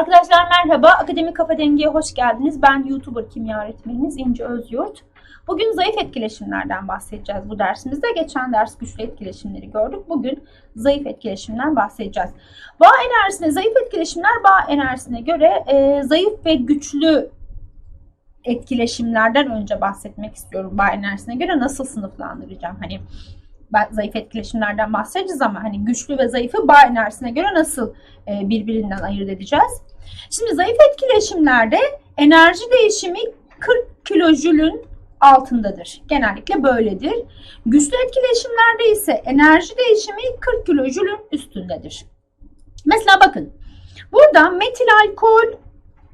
Arkadaşlar merhaba, Akademik Kafa Denge'ye hoş geldiniz. Ben YouTuber kimya öğretmeniniz İnci Özyurt. Bugün zayıf etkileşimlerden bahsedeceğiz bu dersimizde. Geçen ders güçlü etkileşimleri gördük. Bugün zayıf etkileşimlerden bahsedeceğiz. Bağ enerjisine, zayıf etkileşimler bağ enerjisine göre e, zayıf ve güçlü etkileşimlerden önce bahsetmek istiyorum. Bağ enerjisine göre nasıl sınıflandıracağım? Hani zayıf etkileşimlerden bahsedeceğiz ama hani güçlü ve zayıfı bağ enerjisine göre nasıl e, birbirinden ayırt edeceğiz? Şimdi zayıf etkileşimlerde enerji değişimi 40 kilojülün altındadır. Genellikle böyledir. Güçlü etkileşimlerde ise enerji değişimi 40 kilojülün üstündedir. Mesela bakın burada metil alkol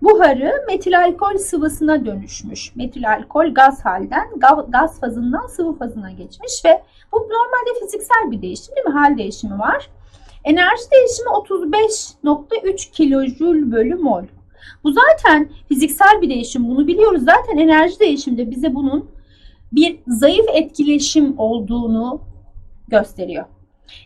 buharı metil alkol sıvısına dönüşmüş. Metil alkol gaz halden gaz fazından sıvı fazına geçmiş ve bu normalde fiziksel bir değişim değil mi? Hal değişimi var. Enerji değişimi 35.3 kilojül bölü mol. Bu zaten fiziksel bir değişim. Bunu biliyoruz. Zaten enerji değişimde bize bunun bir zayıf etkileşim olduğunu gösteriyor.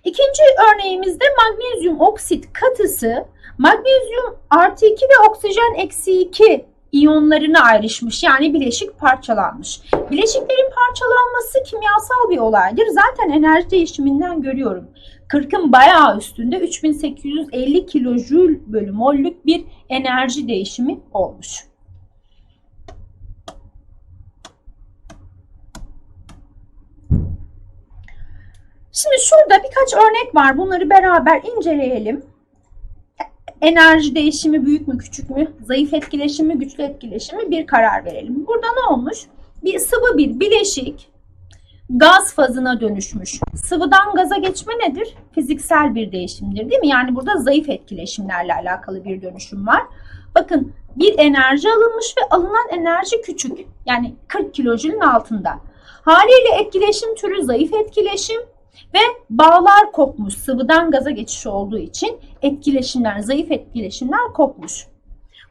İkinci örneğimizde magnezyum oksit katısı magnezyum artı 2 ve oksijen eksi 2 iyonlarına ayrışmış yani bileşik parçalanmış. Bileşiklerin parçalanması kimyasal bir olaydır. Zaten enerji değişiminden görüyorum. 40'ın bayağı üstünde 3850 kilojül bölü mollük bir enerji değişimi olmuş. Şimdi şurada birkaç örnek var. Bunları beraber inceleyelim. Enerji değişimi büyük mü küçük mü? Zayıf etkileşimi mi güçlü etkileşimi mi? Bir karar verelim. Burada ne olmuş? Bir sıvı bir bileşik gaz fazına dönüşmüş. Sıvıdan gaza geçme nedir? Fiziksel bir değişimdir değil mi? Yani burada zayıf etkileşimlerle alakalı bir dönüşüm var. Bakın bir enerji alınmış ve alınan enerji küçük. Yani 40 kilojülün altında. Haliyle etkileşim türü zayıf etkileşim ve bağlar kopmuş. Sıvıdan gaza geçiş olduğu için etkileşimler, zayıf etkileşimler kopmuş.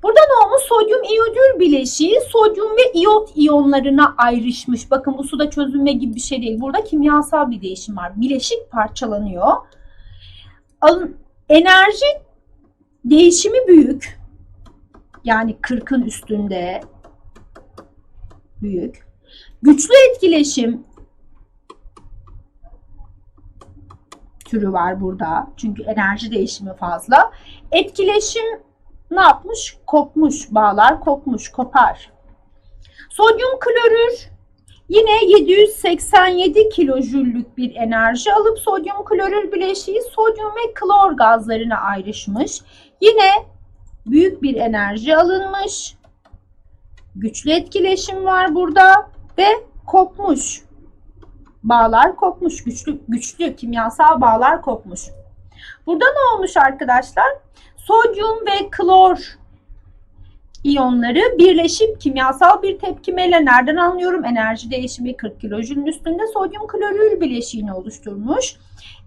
Burada ne olmuş? Sodyum iyodür bileşiği sodyum ve iyot iyonlarına ayrışmış. Bakın bu suda çözünme gibi bir şey değil. Burada kimyasal bir değişim var. Bileşik parçalanıyor. Enerji değişimi büyük. Yani 40'ın üstünde büyük. Güçlü etkileşim türü var burada. Çünkü enerji değişimi fazla. Etkileşim ne yapmış? Kopmuş. Bağlar kopmuş. Kopar. Sodyum klorür yine 787 kilojüllük bir enerji alıp sodyum klorür bileşiği sodyum ve klor gazlarına ayrışmış. Yine büyük bir enerji alınmış. Güçlü etkileşim var burada ve kopmuş. Bağlar kopmuş. Güçlü güçlü kimyasal bağlar kopmuş. Burada ne olmuş arkadaşlar? Sodyum ve klor iyonları birleşip kimyasal bir tepkimeyle nereden anlıyorum? Enerji değişimi 40 kilojülün üstünde sodyum klorür bileşiğini oluşturmuş.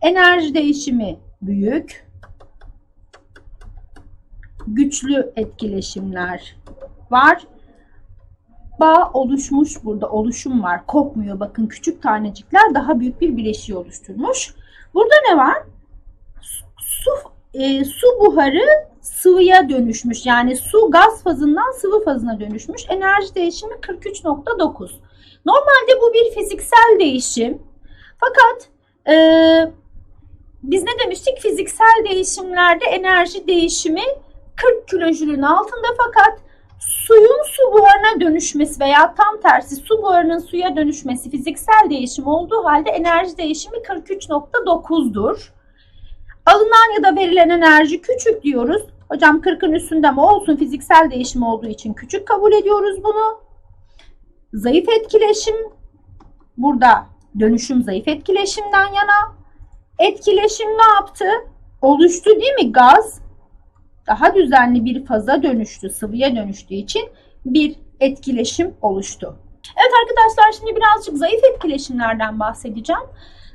Enerji değişimi büyük. Güçlü etkileşimler var. Bağ oluşmuş burada oluşum var. Kopmuyor bakın küçük tanecikler daha büyük bir bileşiği oluşturmuş. Burada ne var? Su e, su buharı sıvıya dönüşmüş. Yani su gaz fazından sıvı fazına dönüşmüş. Enerji değişimi 43.9. Normalde bu bir fiziksel değişim. Fakat e, biz ne demiştik? Fiziksel değişimlerde enerji değişimi 40 kilojülün altında fakat suyun su buharına dönüşmesi veya tam tersi su buharının suya dönüşmesi fiziksel değişim olduğu halde enerji değişimi 43.9'dur. Alınan ya da verilen enerji küçük diyoruz. Hocam 40'ın üstünde mi olsun fiziksel değişim olduğu için küçük kabul ediyoruz bunu. Zayıf etkileşim burada dönüşüm zayıf etkileşimden yana. Etkileşim ne yaptı? Oluştu değil mi? Gaz daha düzenli bir faza dönüştü, sıvıya dönüştüğü için bir etkileşim oluştu. Evet arkadaşlar şimdi birazcık zayıf etkileşimlerden bahsedeceğim.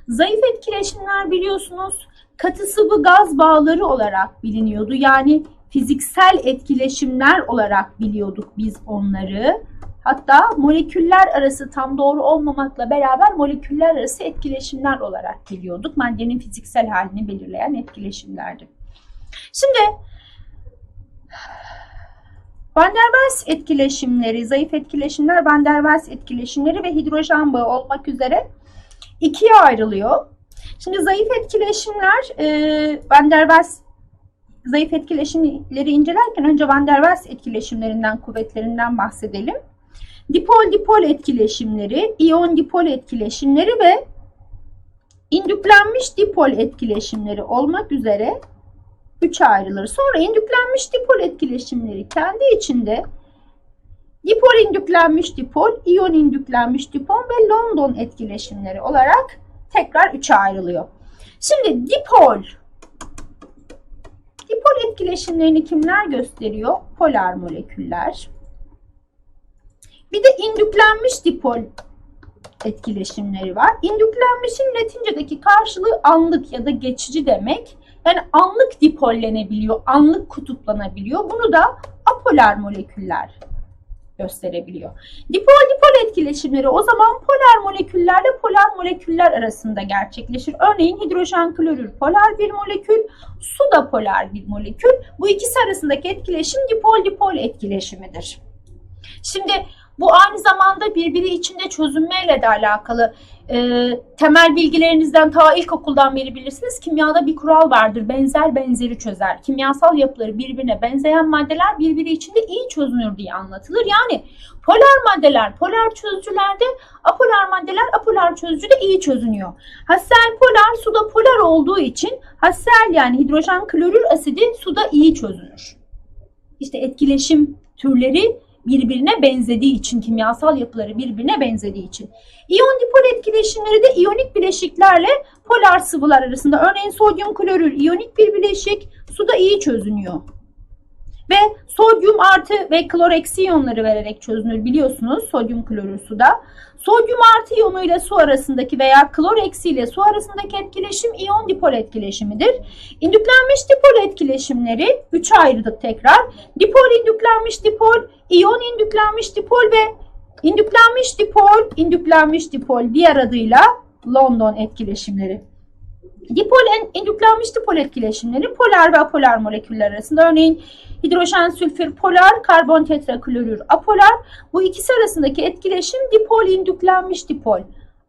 Zayıf etkileşimler biliyorsunuz katı sıvı gaz bağları olarak biliniyordu. Yani fiziksel etkileşimler olarak biliyorduk biz onları. Hatta moleküller arası tam doğru olmamakla beraber moleküller arası etkileşimler olarak biliyorduk. Maddenin fiziksel halini belirleyen etkileşimlerdi. Şimdi Van der Waals etkileşimleri, zayıf etkileşimler, Van der Waals etkileşimleri ve hidrojen bağı olmak üzere ikiye ayrılıyor. Şimdi zayıf etkileşimler, e, Van der Waals zayıf etkileşimleri incelerken önce Van der Waals etkileşimlerinden, kuvvetlerinden bahsedelim. Dipol-dipol etkileşimleri, iyon-dipol etkileşimleri ve indüklenmiş dipol etkileşimleri olmak üzere üçe ayrılır. Sonra indüklenmiş dipol etkileşimleri kendi içinde dipol indüklenmiş dipol, iyon indüklenmiş dipol ve London etkileşimleri olarak tekrar üçe ayrılıyor. Şimdi dipol dipol etkileşimlerini kimler gösteriyor? Polar moleküller. Bir de indüklenmiş dipol etkileşimleri var. İndüklenmişin Latincedeki karşılığı anlık ya da geçici demek. Yani anlık dipollenebiliyor, anlık kutuplanabiliyor. Bunu da apolar moleküller gösterebiliyor. Dipol-dipol etkileşimleri o zaman polar moleküllerle moleküller arasında gerçekleşir. Örneğin hidrojen klorür polar bir molekül, su da polar bir molekül. Bu ikisi arasındaki etkileşim dipol-dipol etkileşimidir. Şimdi bu aynı zamanda birbiri içinde çözünmeyle de alakalı. E, temel bilgilerinizden ta ilkokuldan beri bilirsiniz. Kimyada bir kural vardır. Benzer benzeri çözer. Kimyasal yapıları birbirine benzeyen maddeler birbiri içinde iyi çözünür diye anlatılır. Yani polar maddeler polar çözücülerde, apolar maddeler apolar çözücüde iyi çözünüyor. Hassel polar suda polar olduğu için hassel yani hidrojen klorür asidi suda iyi çözünür. İşte etkileşim türleri birbirine benzediği için, kimyasal yapıları birbirine benzediği için. İyon dipol etkileşimleri de iyonik bileşiklerle polar sıvılar arasında. Örneğin sodyum klorür iyonik bir bileşik suda iyi çözünüyor. Ve sodyum artı ve klor eksi iyonları vererek çözünür biliyorsunuz sodyum klorür suda. Sodyum artı iyonu ile su arasındaki veya klor eksi ile su arasındaki etkileşim iyon dipol etkileşimidir. İndüklenmiş dipol etkileşimleri 3'e ayrıldık tekrar. Dipol indüklenmiş dipol, iyon indüklenmiş dipol ve indüklenmiş dipol, indüklenmiş dipol diğer adıyla London etkileşimleri. Dipol indüklenmiş dipol etkileşimleri polar ve apolar moleküller arasında örneğin hidrojen sülfür polar, karbon tetraklorür apolar. Bu ikisi arasındaki etkileşim dipol indüklenmiş dipol.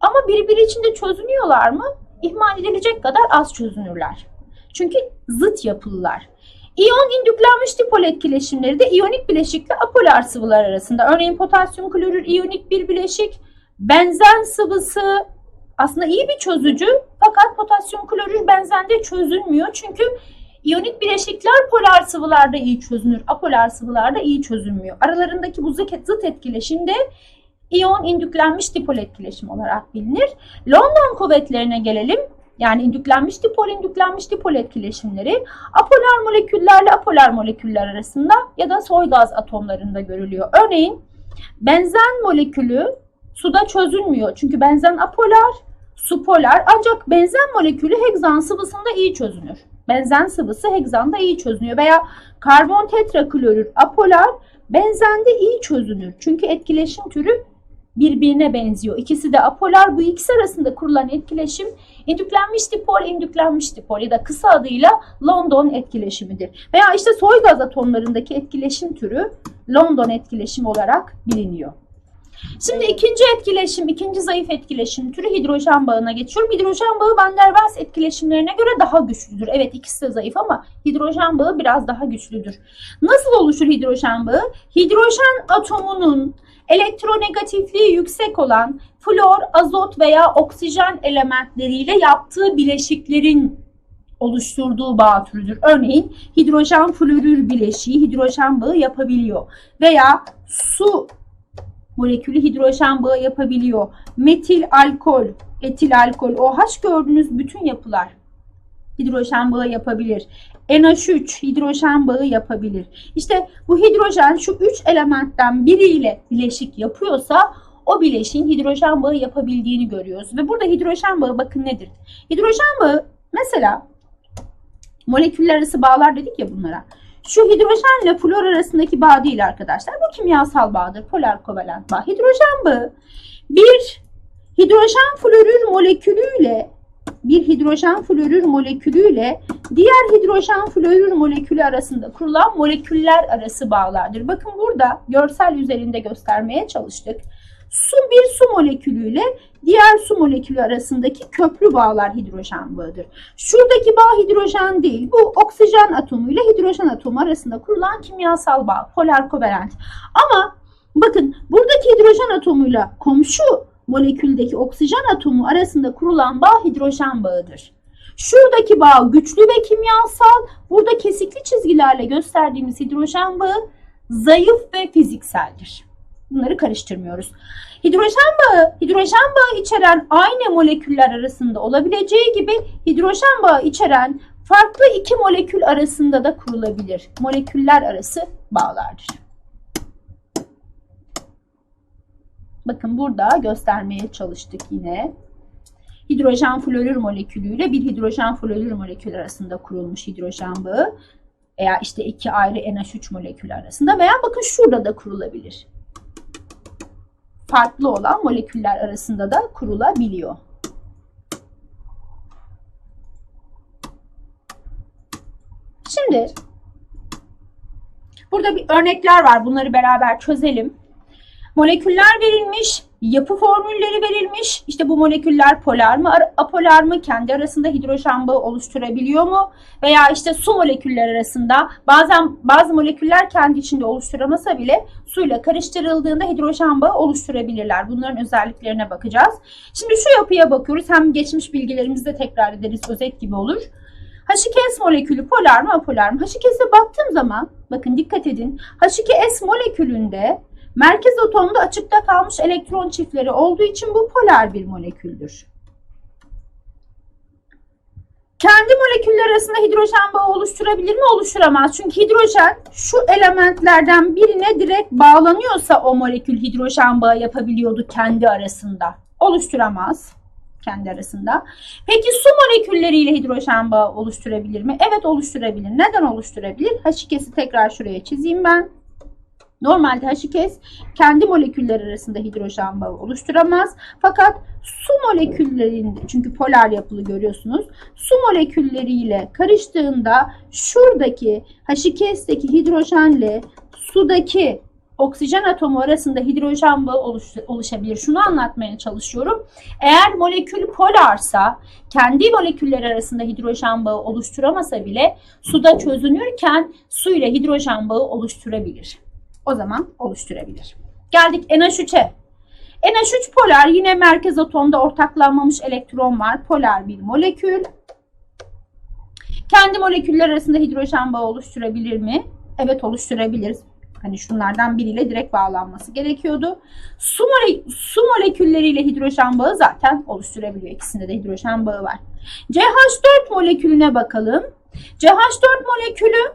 Ama birbiri içinde çözünüyorlar mı? İhmal edilecek kadar az çözünürler. Çünkü zıt yapılılar. İyon indüklenmiş dipol etkileşimleri de iyonik bileşikle apolar sıvılar arasında. Örneğin potasyum klorür iyonik bir bileşik, benzen sıvısı aslında iyi bir çözücü fakat potasyum klorür benzende çözülmüyor. Çünkü iyonik bileşikler polar sıvılarda iyi çözünür, apolar sıvılarda iyi çözülmüyor. Aralarındaki bu zıt etkileşim de iyon indüklenmiş dipol etkileşim olarak bilinir. London kuvvetlerine gelelim. Yani indüklenmiş dipol, indüklenmiş dipol etkileşimleri apolar moleküllerle apolar moleküller arasında ya da soy gaz atomlarında görülüyor. Örneğin benzen molekülü suda çözülmüyor. Çünkü benzen apolar, su polar ancak benzen molekülü hegzan sıvısında iyi çözünür. Benzen sıvısı hegzanda iyi çözünüyor veya karbon tetraklorür apolar benzende iyi çözünür. Çünkü etkileşim türü birbirine benziyor. İkisi de apolar. Bu ikisi arasında kurulan etkileşim indüklenmiş dipol, indüklenmiş dipol ya da kısa adıyla London etkileşimidir. Veya işte soy gaz atomlarındaki etkileşim türü London etkileşimi olarak biliniyor. Şimdi ikinci etkileşim, ikinci zayıf etkileşim türü hidrojen bağına geçiyorum. Hidrojen bağı Van der Waals etkileşimlerine göre daha güçlüdür. Evet ikisi de zayıf ama hidrojen bağı biraz daha güçlüdür. Nasıl oluşur hidrojen bağı? Hidrojen atomunun elektronegatifliği yüksek olan flor, azot veya oksijen elementleriyle yaptığı bileşiklerin oluşturduğu bağ türüdür. Örneğin hidrojen florür bileşiği hidrojen bağı yapabiliyor. Veya su molekülü hidrojen bağı yapabiliyor. Metil alkol, etil alkol, OH gördüğünüz bütün yapılar hidrojen bağı yapabilir. NH3 hidrojen bağı yapabilir. İşte bu hidrojen şu üç elementten biriyle bileşik yapıyorsa o bileşiğin hidrojen bağı yapabildiğini görüyoruz. Ve burada hidrojen bağı bakın nedir? Hidrojen bağı mesela moleküller arası bağlar dedik ya bunlara. Şu hidrojenle flor arasındaki bağ değil arkadaşlar. Bu kimyasal bağdır. Polar kovalent bağ. Hidrojen bağı bir hidrojen florür molekülüyle bir hidrojen florür molekülüyle diğer hidrojen florür molekülü arasında kurulan moleküller arası bağlardır. Bakın burada görsel üzerinde göstermeye çalıştık. Su bir su molekülüyle diğer su molekülü arasındaki köprü bağlar hidrojen bağıdır. Şuradaki bağ hidrojen değil, bu oksijen atomu ile hidrojen atomu arasında kurulan kimyasal bağ, polar kovalent. Ama bakın buradaki hidrojen atomuyla komşu moleküldeki oksijen atomu arasında kurulan bağ hidrojen bağıdır. Şuradaki bağ güçlü ve kimyasal, burada kesikli çizgilerle gösterdiğimiz hidrojen bağı zayıf ve fizikseldir. Bunları karıştırmıyoruz. Hidrojen bağı, hidrojen bağı içeren aynı moleküller arasında olabileceği gibi hidrojen bağı içeren farklı iki molekül arasında da kurulabilir. Moleküller arası bağlardır. Bakın burada göstermeye çalıştık yine. Hidrojen florür molekülüyle bir hidrojen florür molekülü arasında kurulmuş hidrojen bağı veya işte iki ayrı NH3 molekülü arasında veya bakın şurada da kurulabilir. Farklı olan moleküller arasında da kurulabiliyor. Şimdi burada bir örnekler var. Bunları beraber çözelim. Moleküller verilmiş, yapı formülleri verilmiş. İşte bu moleküller polar mı, apolar mı, kendi arasında hidrojen bağı oluşturabiliyor mu? Veya işte su moleküller arasında bazen bazı moleküller kendi içinde oluşturamasa bile suyla karıştırıldığında hidrojen bağı oluşturabilirler. Bunların özelliklerine bakacağız. Şimdi şu yapıya bakıyoruz. Hem geçmiş bilgilerimizi de tekrar ederiz. Özet gibi olur. H2S molekülü polar mı apolar mı? H2S'e baktığım zaman bakın dikkat edin. H2S molekülünde Merkez atomda açıkta kalmış elektron çiftleri olduğu için bu polar bir moleküldür. Kendi moleküller arasında hidrojen bağı oluşturabilir mi? Oluşturamaz. Çünkü hidrojen şu elementlerden birine direkt bağlanıyorsa o molekül hidrojen bağı yapabiliyordu kendi arasında. Oluşturamaz kendi arasında. Peki su molekülleriyle hidrojen bağı oluşturabilir mi? Evet oluşturabilir. Neden oluşturabilir? H2'si tekrar şuraya çizeyim ben. Normalde H2S kendi moleküller arasında hidrojen bağı oluşturamaz. Fakat su moleküllerinde çünkü polar yapılı görüyorsunuz. Su molekülleriyle karıştığında şuradaki H2S'teki hidrojenle sudaki oksijen atomu arasında hidrojen bağı oluş, oluşabilir. Şunu anlatmaya çalışıyorum. Eğer molekül polarsa kendi moleküller arasında hidrojen bağı oluşturamasa bile suda çözünürken su ile hidrojen bağı oluşturabilir o zaman oluşturabilir. Geldik NH3'e. NH3 polar yine merkez atomda ortaklanmamış elektron var. Polar bir molekül. Kendi moleküller arasında hidrojen bağı oluşturabilir mi? Evet oluşturabilir. Hani şunlardan biriyle direkt bağlanması gerekiyordu. Su, mole su molekülleriyle hidrojen bağı zaten oluşturabiliyor. İkisinde de hidrojen bağı var. CH4 molekülüne bakalım. CH4 molekülü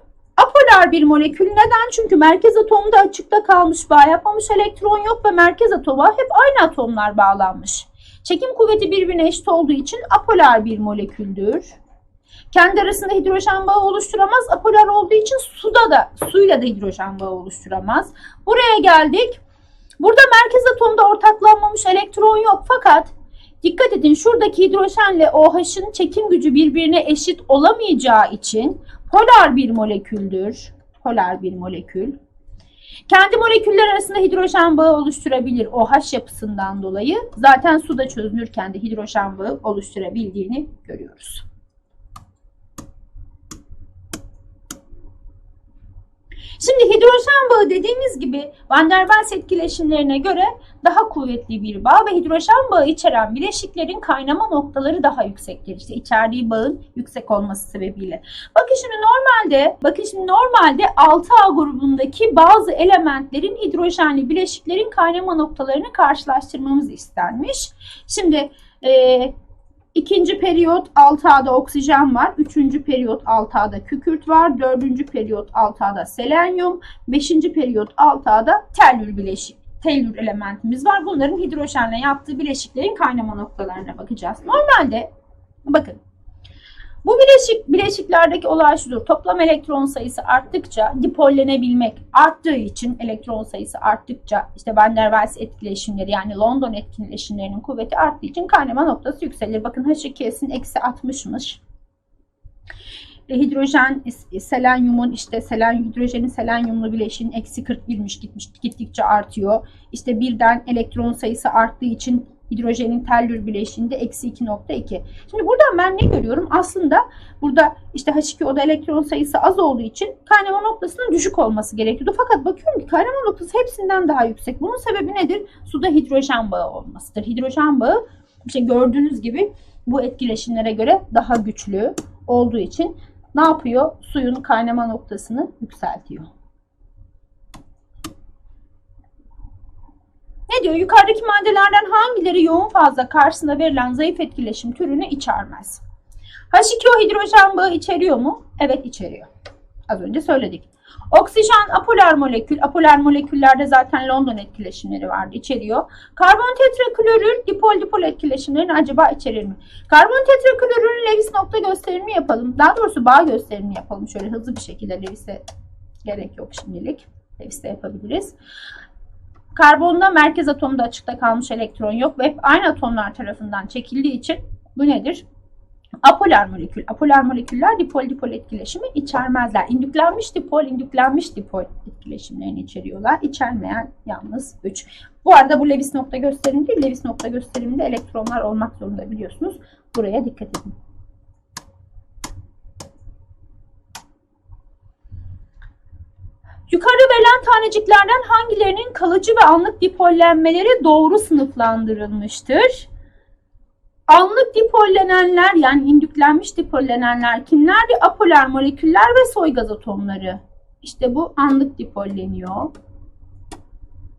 Apolar bir molekül. Neden? Çünkü merkez atomda açıkta kalmış bağ yapmamış elektron yok ve merkez atoma hep aynı atomlar bağlanmış. Çekim kuvveti birbirine eşit olduğu için apolar bir moleküldür. Kendi arasında hidrojen bağı oluşturamaz. Apolar olduğu için suda da suyla da hidrojen bağı oluşturamaz. Buraya geldik. Burada merkez atomda ortaklanmamış elektron yok fakat dikkat edin şuradaki hidrojenle OH'ın çekim gücü birbirine eşit olamayacağı için Polar bir moleküldür. Polar bir molekül. Kendi moleküller arasında hidrojen bağı oluşturabilir OH yapısından dolayı. Zaten suda çözünürken de hidrojen bağı oluşturabildiğini görüyoruz. Şimdi hidrojen bağı dediğimiz gibi Van der Waals etkileşimlerine göre daha kuvvetli bir bağ ve hidrojen bağı içeren bileşiklerin kaynama noktaları daha yüksektir. İşte içerdiği bağın yüksek olması sebebiyle. Bakın şimdi normalde, bakın şimdi normalde 6A grubundaki bazı elementlerin hidrojenli bileşiklerin kaynama noktalarını karşılaştırmamız istenmiş. Şimdi e, İkinci periyot 6A'da oksijen var. Üçüncü periyot 6A'da kükürt var. Dördüncü periyot 6A'da selenyum. Beşinci periyot 6A'da tellür bileşik tellür elementimiz var. Bunların hidrojenle yaptığı bileşiklerin kaynama noktalarına bakacağız. Normalde bakın Bu bileşik bileşiklerdeki olay şudur. Toplam elektron sayısı arttıkça dipollenebilmek arttığı için elektron sayısı arttıkça işte Van der Waals etkileşimleri yani London etkileşimlerinin kuvveti arttığı için kaynama noktası yükselir. Bakın H2S'in eksi 60'mış. E, hidrojen e, selenyumun işte selen hidrojenin selenyumlu bileşiğin eksi 41'miş gitmiş gittikçe artıyor. İşte birden elektron sayısı arttığı için hidrojenin tellür bileşiğinde eksi 2.2. Şimdi buradan ben ne görüyorum? Aslında burada işte H2O'da elektron sayısı az olduğu için kaynama noktasının düşük olması gerekiyordu. Fakat bakıyorum ki kaynama noktası hepsinden daha yüksek. Bunun sebebi nedir? Suda hidrojen bağı olmasıdır. Hidrojen bağı işte gördüğünüz gibi bu etkileşimlere göre daha güçlü olduğu için ne yapıyor? Suyun kaynama noktasını yükseltiyor. Ne diyor? Yukarıdaki maddelerden hangileri yoğun fazla karşısında verilen zayıf etkileşim türünü içermez? H2O hidrojen bağı içeriyor mu? Evet içeriyor. Az önce söyledik. Oksijen apolar molekül. Apolar moleküllerde zaten London etkileşimleri vardı. içeriyor. Karbon tetraklorür dipol dipol etkileşimlerini acaba içerir mi? Karbon tetraklorürün Lewis nokta gösterimini yapalım. Daha doğrusu bağ gösterimini yapalım. Şöyle hızlı bir şekilde Lewis'e gerek yok şimdilik. Lewis'te yapabiliriz. Karbonda merkez atomda açıkta kalmış elektron yok ve hep aynı atomlar tarafından çekildiği için bu nedir? Apolar molekül. Apolar moleküller dipol dipol etkileşimi içermezler. İndüklenmiş dipol, indüklenmiş dipol etkileşimlerini içeriyorlar. İçermeyen yalnız 3. Bu arada bu Lewis nokta gösterimi değil. Lewis nokta gösteriminde elektronlar olmak zorunda biliyorsunuz. Buraya dikkat edin. Yukarıda verilen taneciklerden hangilerinin kalıcı ve anlık dipollenmeleri doğru sınıflandırılmıştır? Anlık dipollenenler yani indüklenmiş dipollenenler kimlerdi? Apolar moleküller ve soy gaz atomları. İşte bu anlık dipolleniyor.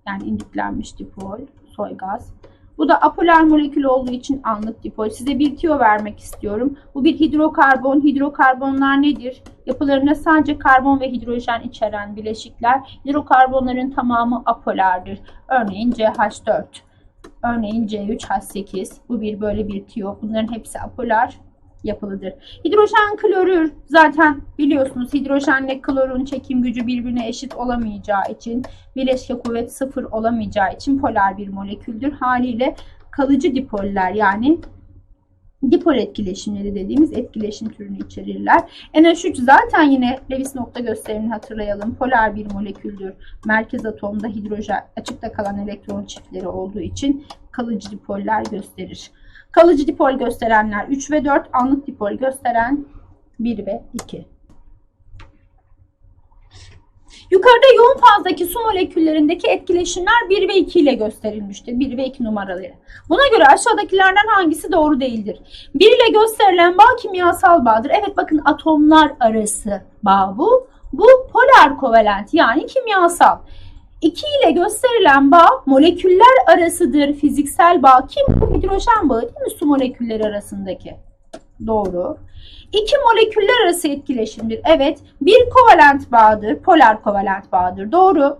Yani indüklenmiş dipol, soy gaz. Bu da apolar molekül olduğu için anlık dipol. Size bir tüyo vermek istiyorum. Bu bir hidrokarbon. Hidrokarbonlar nedir? Yapılarında sadece karbon ve hidrojen içeren bileşikler. Hidrokarbonların tamamı apolardır. Örneğin CH4. Örneğin C3H8. Bu bir böyle bir tüyo. Bunların hepsi apolar yapılıdır. Hidrojen klorür zaten biliyorsunuz hidrojenle klorun çekim gücü birbirine eşit olamayacağı için bileşke kuvvet sıfır olamayacağı için polar bir moleküldür. Haliyle kalıcı dipoller yani dipol etkileşimleri dediğimiz etkileşim türünü içerirler. NH3 zaten yine Lewis nokta gösterimini hatırlayalım. Polar bir moleküldür. Merkez atomda hidrojen açıkta kalan elektron çiftleri olduğu için kalıcı dipoller gösterir. Kalıcı dipol gösterenler 3 ve 4, anlık dipol gösteren 1 ve 2. Yukarıda yoğun fazdaki su moleküllerindeki etkileşimler 1 ve 2 ile gösterilmiştir. 1 ve 2 numaraları. Buna göre aşağıdakilerden hangisi doğru değildir? 1 ile gösterilen bağ kimyasal bağdır. Evet bakın atomlar arası bağ bu. Bu polar kovalent yani kimyasal. 2 ile gösterilen bağ moleküller arasıdır. Fiziksel bağ kim? Bu hidrojen bağı değil mi? Su molekülleri arasındaki. Doğru. İki moleküller arası etkileşimdir. Evet. Bir kovalent bağdır. Polar kovalent bağdır. Doğru.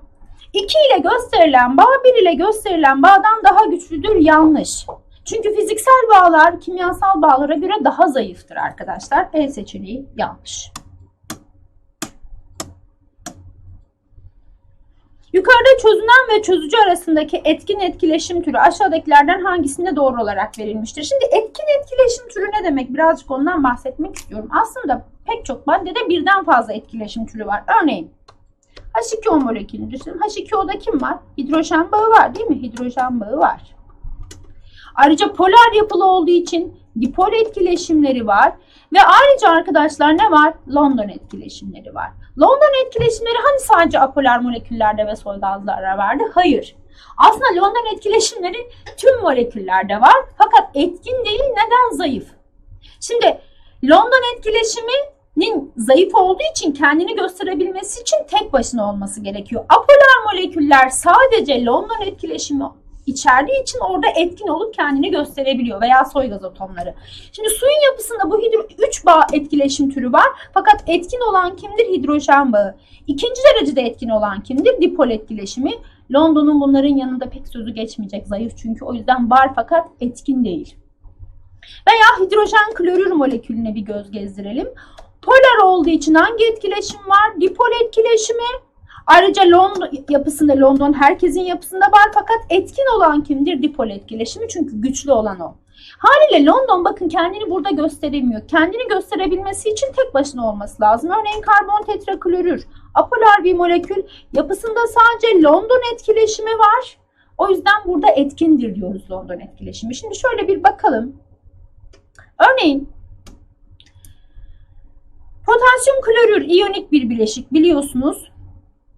2 ile gösterilen bağ 1 ile gösterilen bağdan daha güçlüdür. Yanlış. Çünkü fiziksel bağlar kimyasal bağlara göre daha zayıftır arkadaşlar. E seçeneği yanlış. Yukarıda çözünen ve çözücü arasındaki etkin etkileşim türü aşağıdakilerden hangisinde doğru olarak verilmiştir? Şimdi etkin etkileşim türü ne demek? Birazcık ondan bahsetmek istiyorum. Aslında pek çok maddede birden fazla etkileşim türü var. Örneğin H2O molekülünü düşünün. H2O'da kim var? Hidrojen bağı var değil mi? Hidrojen bağı var. Ayrıca polar yapılı olduğu için dipol etkileşimleri var. Ve ayrıca arkadaşlar ne var? London etkileşimleri var. London etkileşimleri hani sadece apolar moleküllerde ve soy gazlarda vardı? Hayır. Aslında London etkileşimleri tüm moleküllerde var. Fakat etkin değil. Neden? Zayıf. Şimdi London etkileşiminin zayıf olduğu için kendini gösterebilmesi için tek başına olması gerekiyor. Apolar moleküller sadece London etkileşimi içerdiği için orada etkin olup kendini gösterebiliyor veya soy gaz atomları. Şimdi suyun yapısında bu hidro 3 bağ etkileşim türü var. Fakat etkin olan kimdir? Hidrojen bağı. İkinci derecede etkin olan kimdir? Dipol etkileşimi. London'un bunların yanında pek sözü geçmeyecek zayıf çünkü o yüzden var fakat etkin değil. Veya hidrojen klorür molekülüne bir göz gezdirelim. Polar olduğu için hangi etkileşim var? Dipol etkileşimi. Ayrıca London yapısında London herkesin yapısında var fakat etkin olan kimdir? Dipol etkileşimi çünkü güçlü olan o. Haliyle London bakın kendini burada gösteremiyor. Kendini gösterebilmesi için tek başına olması lazım. Örneğin karbon tetraklorür apolar bir molekül. Yapısında sadece London etkileşimi var. O yüzden burada etkindir diyoruz London etkileşimi. Şimdi şöyle bir bakalım. Örneğin potasyum klorür iyonik bir bileşik biliyorsunuz.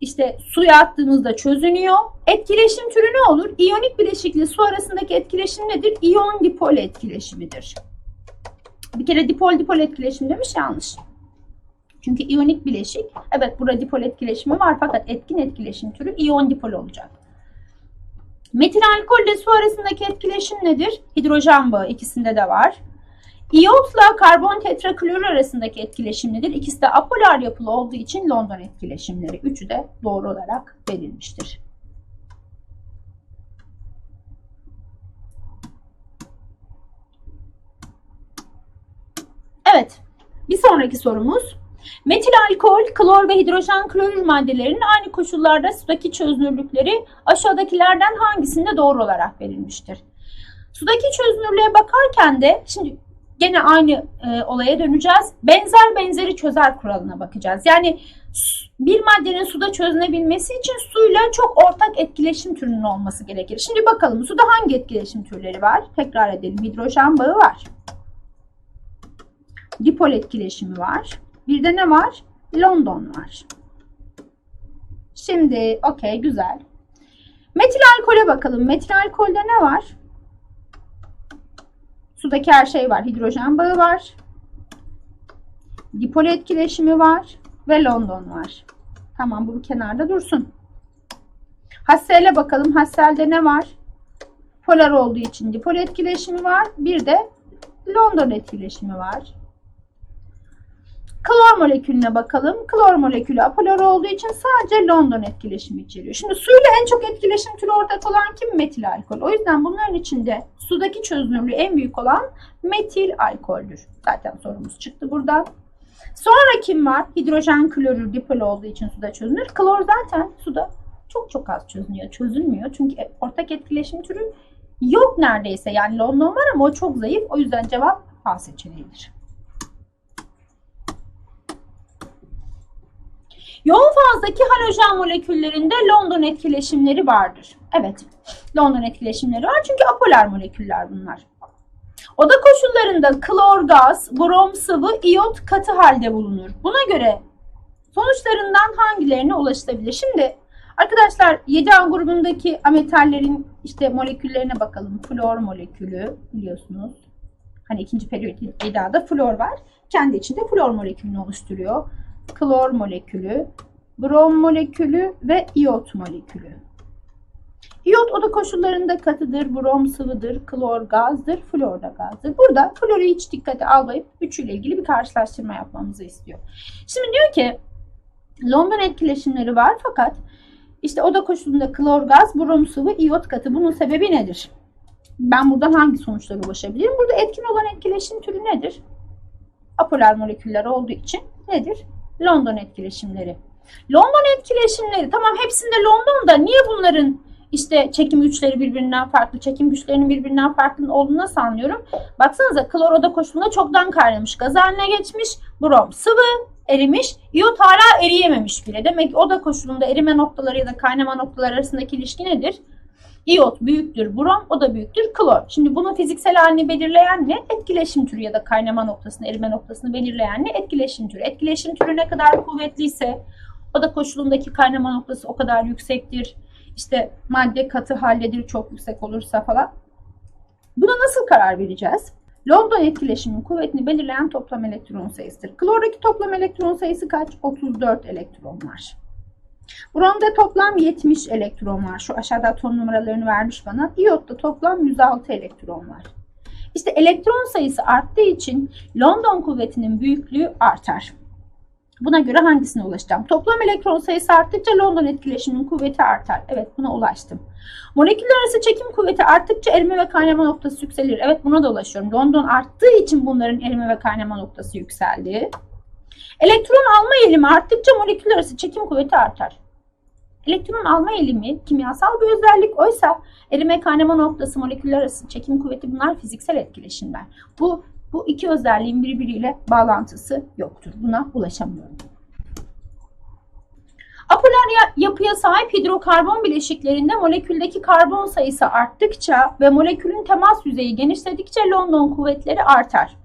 İşte suya attığımızda çözünüyor. Etkileşim türü ne olur? İyonik bileşikle su arasındaki etkileşim nedir? İyon dipol etkileşimidir. Bir kere dipol dipol etkileşim demiş yanlış. Çünkü iyonik bileşik, evet burada dipol etkileşimi var fakat etkin etkileşim türü iyon dipol olacak. Metil alkol ile su arasındaki etkileşim nedir? Hidrojen bağı ikisinde de var. İyotla karbon tetraklorür arasındaki etkileşim nedir? İkisi de apolar yapılı olduğu için London etkileşimleri. Üçü de doğru olarak verilmiştir. Evet, bir sonraki sorumuz. Metil alkol, klor ve hidrojen klorür maddelerinin aynı koşullarda sudaki çözünürlükleri aşağıdakilerden hangisinde doğru olarak verilmiştir? Sudaki çözünürlüğe bakarken de şimdi gene aynı e, olaya döneceğiz. Benzer benzeri çözer kuralına bakacağız. Yani bir maddenin suda çözünebilmesi için suyla çok ortak etkileşim türünün olması gerekir. Şimdi bakalım suda hangi etkileşim türleri var? Tekrar edelim. Hidrojen bağı var. Dipol etkileşimi var. Bir de ne var? London var. Şimdi okey güzel. Metil alkole bakalım. Metil alkolde ne var? Sudaki her şey var. Hidrojen bağı var. Dipol etkileşimi var. Ve London var. Tamam bu kenarda dursun. Hassel'e bakalım. Hassel'de ne var? Polar olduğu için dipol etkileşimi var. Bir de London etkileşimi var. Klor molekülüne bakalım. Klor molekülü apolar olduğu için sadece London etkileşimi içeriyor. Şimdi suyla en çok etkileşim türü ortak olan kim? Metil alkol. O yüzden bunların içinde sudaki çözünürlüğü en büyük olan metil alkoldür. Zaten sorumuz çıktı buradan. Sonra kim var? Hidrojen klorür dipol olduğu için suda çözünür. Klor zaten suda çok çok az çözünüyor. Çözülmüyor. Çünkü ortak etkileşim türü yok neredeyse. Yani London var ama o çok zayıf. O yüzden cevap A seçeneğidir. Yoğun fazdaki halojen moleküllerinde London etkileşimleri vardır. Evet, London etkileşimleri var çünkü apolar moleküller bunlar. Oda koşullarında klor gaz, brom sıvı, iyot katı halde bulunur. Buna göre sonuçlarından hangilerine ulaşılabilir? Şimdi arkadaşlar 7A grubundaki ametallerin işte moleküllerine bakalım. Flor molekülü biliyorsunuz. Hani ikinci periyodik 7A'da flor var. Kendi içinde flor molekülünü oluşturuyor klor molekülü, brom molekülü ve iyot molekülü. İyot oda koşullarında katıdır, brom sıvıdır, klor gazdır, flor da gazdır. Burada floru hiç dikkate almayıp üçüyle ilgili bir karşılaştırma yapmamızı istiyor. Şimdi diyor ki London etkileşimleri var fakat işte oda koşulunda klor gaz, brom sıvı, iyot katı. Bunun sebebi nedir? Ben buradan hangi sonuçlara ulaşabilirim? Burada etkin olan etkileşim türü nedir? Apolar moleküller olduğu için nedir? London etkileşimleri. London etkileşimleri tamam hepsinde London'da niye bunların işte çekim güçleri birbirinden farklı, çekim güçlerinin birbirinden farklı olduğunu nasıl anlıyorum? Baksanıza klor oda koşulunda çoktan kaynamış, gaz haline geçmiş, brom sıvı, erimiş, iyot hala eriyememiş bile. Demek ki oda koşulunda erime noktaları ya da kaynama noktaları arasındaki ilişki nedir? İyot büyüktür brom, o da büyüktür klor. Şimdi bunun fiziksel halini belirleyen ne? Etkileşim türü ya da kaynama noktasını, erime noktasını belirleyen ne? Etkileşim türü. Etkileşim türü ne kadar kuvvetliyse o da koşulundaki kaynama noktası o kadar yüksektir. İşte madde katı halledir çok yüksek olursa falan. Buna nasıl karar vereceğiz? London etkileşiminin kuvvetini belirleyen toplam elektron sayısıdır. Klordaki toplam elektron sayısı kaç? 34 elektron var. Brom'da toplam 70 elektron var. Şu aşağıda atom numaralarını vermiş bana. İyotta toplam 106 elektron var. İşte elektron sayısı arttığı için London kuvvetinin büyüklüğü artar. Buna göre hangisine ulaşacağım? Toplam elektron sayısı arttıkça London etkileşiminin kuvveti artar. Evet buna ulaştım. Moleküller arası çekim kuvveti arttıkça erime ve kaynama noktası yükselir. Evet buna da ulaşıyorum. London arttığı için bunların erime ve kaynama noktası yükseldi. Elektron alma eğilimi arttıkça moleküller arası çekim kuvveti artar. Elektron alma eğilimi kimyasal bir özellik. Oysa erime kaynama noktası, moleküller arası çekim kuvveti bunlar fiziksel etkileşimler. Bu bu iki özelliğin birbiriyle bağlantısı yoktur. Buna ulaşamıyorum. Apolar ya- yapıya sahip hidrokarbon bileşiklerinde moleküldeki karbon sayısı arttıkça ve molekülün temas yüzeyi genişledikçe London kuvvetleri artar.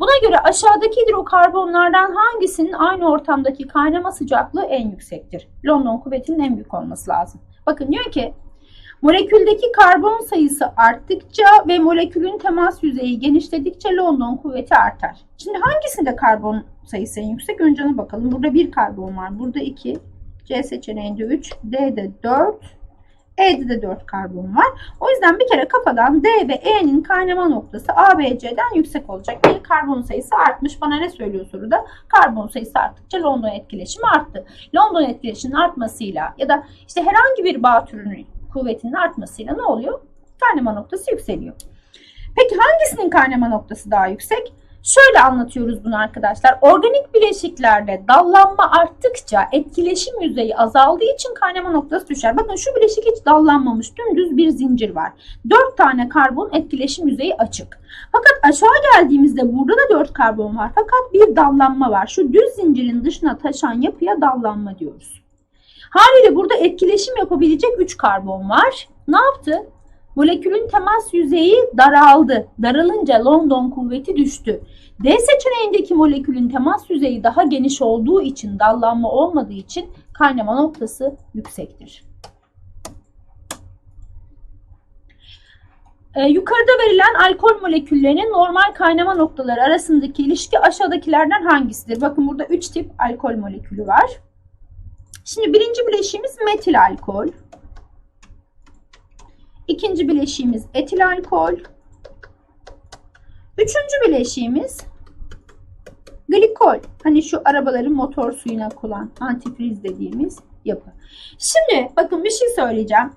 Buna göre aşağıdaki hidrokarbonlardan hangisinin aynı ortamdaki kaynama sıcaklığı en yüksektir? London kuvvetinin en büyük olması lazım. Bakın diyor ki moleküldeki karbon sayısı arttıkça ve molekülün temas yüzeyi genişledikçe London kuvveti artar. Şimdi hangisinde karbon sayısı en yüksek? Önce ona bakalım. Burada bir karbon var. Burada iki. C seçeneğinde 3, D'de 4, E'de de 4 karbon var. O yüzden bir kere kafadan D ve E'nin kaynama noktası A, B, C'den yüksek olacak. Bir karbon sayısı artmış. Bana ne söylüyor soruda? Karbon sayısı arttıkça London etkileşimi arttı. London etkileşiminin artmasıyla ya da işte herhangi bir bağ türünün kuvvetinin artmasıyla ne oluyor? Kaynama noktası yükseliyor. Peki hangisinin kaynama noktası daha yüksek? Şöyle anlatıyoruz bunu arkadaşlar. Organik bileşiklerde dallanma arttıkça etkileşim yüzeyi azaldığı için kaynama noktası düşer. Bakın şu bileşik hiç dallanmamış dümdüz bir zincir var. 4 tane karbon etkileşim yüzeyi açık. Fakat aşağı geldiğimizde burada da 4 karbon var. Fakat bir dallanma var. Şu düz zincirin dışına taşan yapıya dallanma diyoruz. Haliyle burada etkileşim yapabilecek 3 karbon var. Ne yaptı? Molekülün temas yüzeyi daraldı. Daralınca London kuvveti düştü. D seçeneğindeki molekülün temas yüzeyi daha geniş olduğu için dallanma olmadığı için kaynama noktası yüksektir. Ee, yukarıda verilen alkol moleküllerinin normal kaynama noktaları arasındaki ilişki aşağıdakilerden hangisidir? Bakın burada 3 tip alkol molekülü var. Şimdi birinci bileşiğimiz metil alkol. İkinci bileşiğimiz etil alkol. Üçüncü bileşiğimiz glikol. Hani şu arabaların motor suyuna konan antifriz dediğimiz yapı. Şimdi bakın bir şey söyleyeceğim.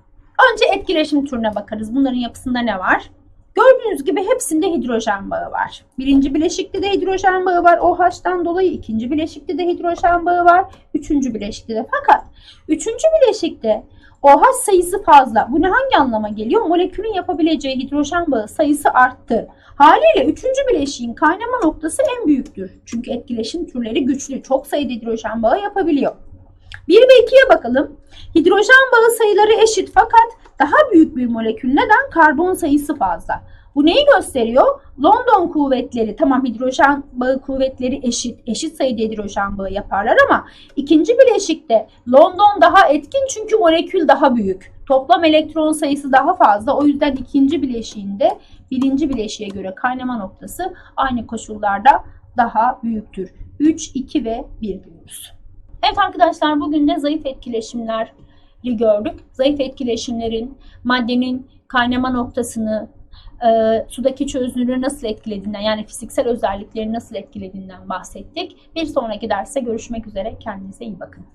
Önce etkileşim türüne bakarız. Bunların yapısında ne var? Gördüğünüz gibi hepsinde hidrojen bağı var. Birinci bileşikte de hidrojen bağı var OH'tan dolayı. ikinci bileşikte de hidrojen bağı var. Üçüncü bileşikte de. Fakat üçüncü bileşikte OH sayısı fazla. Bu ne hangi anlama geliyor? Molekülün yapabileceği hidrojen bağı sayısı arttı. Haliyle üçüncü bileşiğin kaynama noktası en büyüktür. Çünkü etkileşim türleri güçlü. Çok sayıda hidrojen bağı yapabiliyor. 1 ve 2'ye bakalım. Hidrojen bağı sayıları eşit fakat daha büyük bir molekül. Neden? Karbon sayısı fazla. Bu neyi gösteriyor? London kuvvetleri tamam hidrojen bağı kuvvetleri eşit. Eşit sayıda hidrojen bağı yaparlar ama ikinci bileşikte London daha etkin çünkü molekül daha büyük. Toplam elektron sayısı daha fazla. O yüzden ikinci bileşiğinde birinci bileşiğe göre kaynama noktası aynı koşullarda daha büyüktür. 3, 2 ve 1 diyoruz. Evet arkadaşlar bugün de zayıf etkileşimleri gördük. Zayıf etkileşimlerin maddenin kaynama noktasını, e, sudaki çözünürlüğü nasıl etkilediğinden yani fiziksel özellikleri nasıl etkilediğinden bahsettik. Bir sonraki derste görüşmek üzere. Kendinize iyi bakın.